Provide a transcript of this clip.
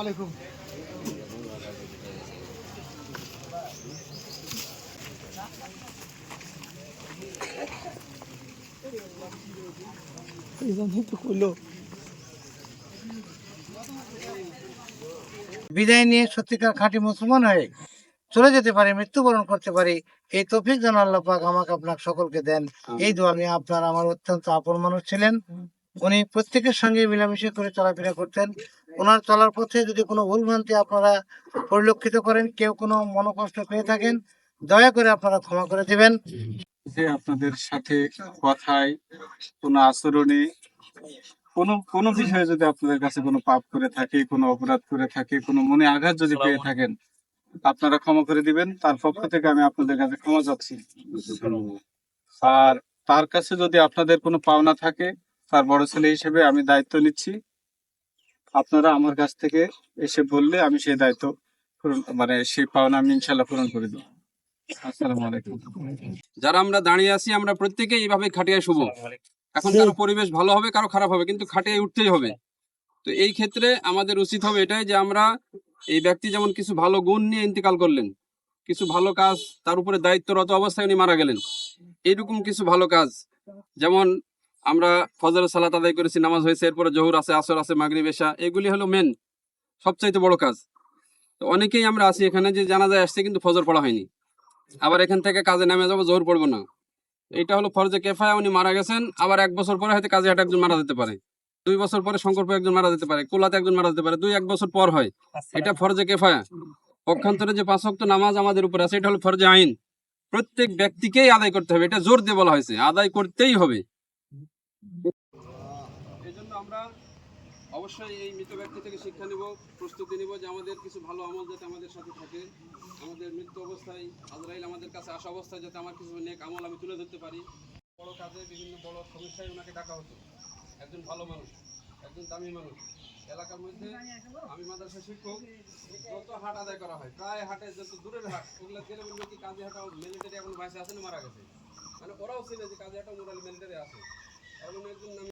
আলাইকুম। বিদায় নিয়ে সত্যিকার খাঁটি মুসলমান হয়ে চলে যেতে পারি, মৃত্যুবরণ করতে পারি, এই তফিক যেন আল্লাহ আমাকে আপনার সকলকে দেন। এই দোয়া নিয়ে আপনার আমার অত্যন্ত আপন মানুষ ছিলেন। উনি প্রত্যেকের সঙ্গে মিলামিশে করে চলাফেরা করতেন। ওনার চলার পথে যদি কোনো ভুলভ্রান্তি আপনারা পরিলক্ষিত করেন কেউ কোনো মনোকষ্ট পেয়ে থাকেন দয়া করে আপনারা ক্ষমা করে দিবেন। যে আপনাদের সাথে কথায় কোনো আচরণে কোনো কোনো বিষয়ে যদি আপনাদের কাছে কোনো পাপ করে থাকে কোনো অপরাধ করে থাকে কোনো মনে আঘাত যদি পেয়ে থাকেন আপনারা ক্ষমা করে দিবেন। তার পক্ষ থেকে আমি আপনাদের কাছে ক্ষমা চাচ্ছি। আর তার কাছে যদি আপনাদের কোনো পাওনা থাকে তার বড় ছেলে হিসেবে আমি দায়িত্ব নিচ্ছি। আপনারা আমার কাছ থেকে এসে বললে আমি সেই দায়িত্ব পূরণ মানে সেই পাওনা আমি ইনশাল্লাহ পূরণ করে দেবো। আসসালামু আলাইকুম। যারা আমরা দাঁড়িয়ে আছি আমরা প্রত্যেকেই এইভাবে খাটিয়ায় শুভ। এখন কারও পরিবেশ ভালো হবে কারও খারাপ হবে কিন্তু খাটিয়ে উঠতেই হবে। তো এই ক্ষেত্রে আমাদের উচিত হবে এটাই যে আমরা এই ব্যক্তি যেমন কিছু ভালো গুণ নিয়ে ইন্তেকাল করলেন কিছু ভালো কাজ তার উপরে দায়িত্বরত অবস্থায় উনি মারা গেলেন। এইরকম কিছু ভালো কাজ যেমন আমরা ফজর সালাত আদায় করেছি নামাজ হয়েছে এরপরে জহুর আছে আসর আছে মাগরিব এশা এগুলি হলো মেন সবচাইতে বড় কাজ। তো অনেকেই আমরা আছি এখানে যে জানাজায় আসছে কিন্তু ফজর পড়া হয়নি। আবার এখান থেকে কাজে নামে যাব জোর পড়ব না। এটা হলো ফরজে কেফায় উনি মারা গেছেন আবার এক বছর পরে হয়তো কাজে হাটে একজন মারা যেতে পারে। দুই বছর পরে শঙ্করপুর একজন মারা যেতে পারে কোলাতে একজন মারা যেতে পারে দুই এক বছর পর হয়। এটা ফরজে কেফায়া। পক্ষান্তরে যে পাঁচ ওয়াক্ত নামাজ আমাদের উপর আছে এটা হলো ফরজে আইন। প্রত্যেক ব্যক্তিকেই আদায় করতে হবে এটা জোর দিয়ে বলা হয়েছে আদায় করতেই হবে। এই জন্য আমরা অবশ্যই এই মৃত ব্যক্তি থেকে শিক্ষা নিব, প্রস্তুতি নিব যে আমাদের কিছু ভালো আমল যাতে আমাদের সাথে থাকে। আমাদের মৃত্যু অবস্থায় আজরাইল আমাদের কাছে আসা অবস্থায় যাতে আমার কিছু নেক আমল আমি তুলে ধরতে পারি। বড় কাজে বিভিন্ন বড় সমস্যায় ওনাকে ডাকা হতো। একজন ভালো মানুষ, একজন দামি মানুষ। এলাকার মধ্যে আমি মাদ্রাসা শিক্ষক, যত হাট আদায় করা হয়, প্রায় হাটে যত দূরের হাট, ওগুলো গেলে বলবে কি কাজী হাটা মিলিটারি এখন ভাইসে আছে মারা গেছে। মানে ওরাও ছিল যে কাজী হাটা মোরালি মিলিটারি আছে এমন একজন নামে